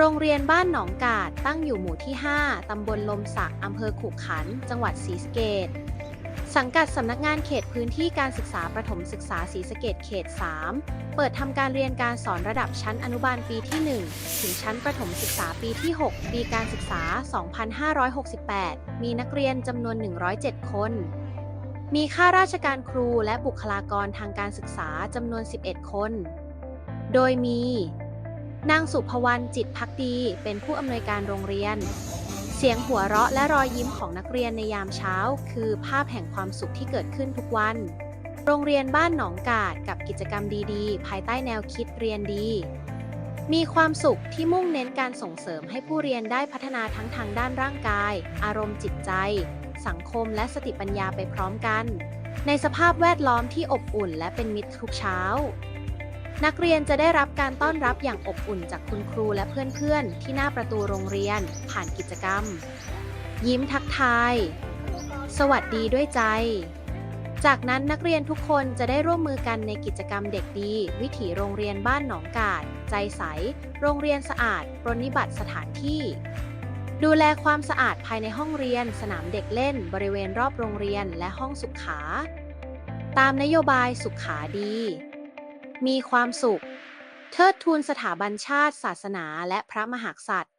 โรงเรียนบ้านหนองกาดตั้งอยู่หมู่ที่ 5 ตำบลลมสักอำเภอขุขันธ์จังหวัดศรีสะเกษสังกัดสำนักงานเขตพื้นที่การศึกษาประถมศึกษาศรีสะเกษเขต 3 เปิดทำการเรียนการสอนระดับชั้นอนุบาลปีที่ 1 ถึงชั้นประถมศึกษาปีที่ 6 ปีการศึกษา 2568 มีนักเรียนจำนวน 107 คน มีข้าราชการครูและบุคลากรทางการศึกษาจำนวน 11 คน โดยมี นางสุภวรรณจิตพักดีเป็นผู้อำนวยการโรงเรียน เสียงหัวเราะและรอยยิ้มของนักเรียนในยามเช้า คือภาพแห่งความสุขที่เกิดขึ้นทุกวัน โรงเรียนบ้านหนองกาดกับกิจกรรมดีๆ ภายใต้แนวคิดเรียนดี มีความสุขที่มุ่งเน้นการส่งเสริมให้ผู้เรียนได้พัฒนาทั้งทางด้านร่างกาย อารมณ์จิตใจ สังคมและสติปัญญาไปพร้อมกัน ในสภาพแวดล้อมที่อบอุ่นและเป็นมิตรทุกเช้า นักเรียนจะได้รับการต้อนรับอย่างอบอุ่นจากคุณครูและเพื่อนๆ ที่หน้าประตูโรงเรียน ผ่านกิจกรรม ยิ้มทักทาย สวัสดีด้วยใจ จากนั้นนักเรียนทุกคนจะได้ร่วมมือกันในกิจกรรมเด็กดี วิถีโรงเรียนบ้านหนองกาด ใจใส โรงเรียนสะอาด ปรนนิบัติสถานที่ ดูแลความสะอาดภายในห้องเรียน สนามเด็กเล่น บริเวณรอบโรงเรียนและห้องสุขา ตามนโยบายสุขาดี มีความสุข เทิดทูนสถาบันชาติ ศาสนาและพระมหากษัตริย์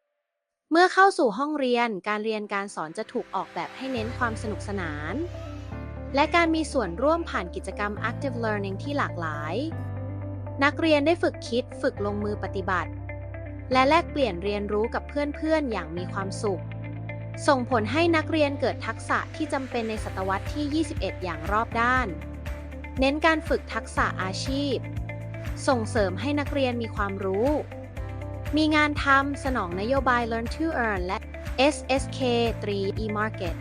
เมื่อเข้าสู่ห้องเรียนการเรียนการสอนจะถูกออกแบบให้เน้นความสนุกสนาน และการมีส่วนร่วมผ่านกิจกรรม active learning ที่หลากหลาย นักเรียนได้ฝึกคิดฝึกลงมือปฏิบัติ และแลกเปลี่ยนเรียนรู้กับเพื่อนๆ อย่างมีความสุข ส่งผลให้นักเรียนเกิดทักษะที่จำเป็นในศตวรรษที่ 21 อย่างรอบด้านเน้นการฝึกทักษะอาชีพ ส่งเสริมให้นักเรียนมีความรู้ มีงานทำสนองนโยบาย Learn to Earn และ SSK 3 e-Market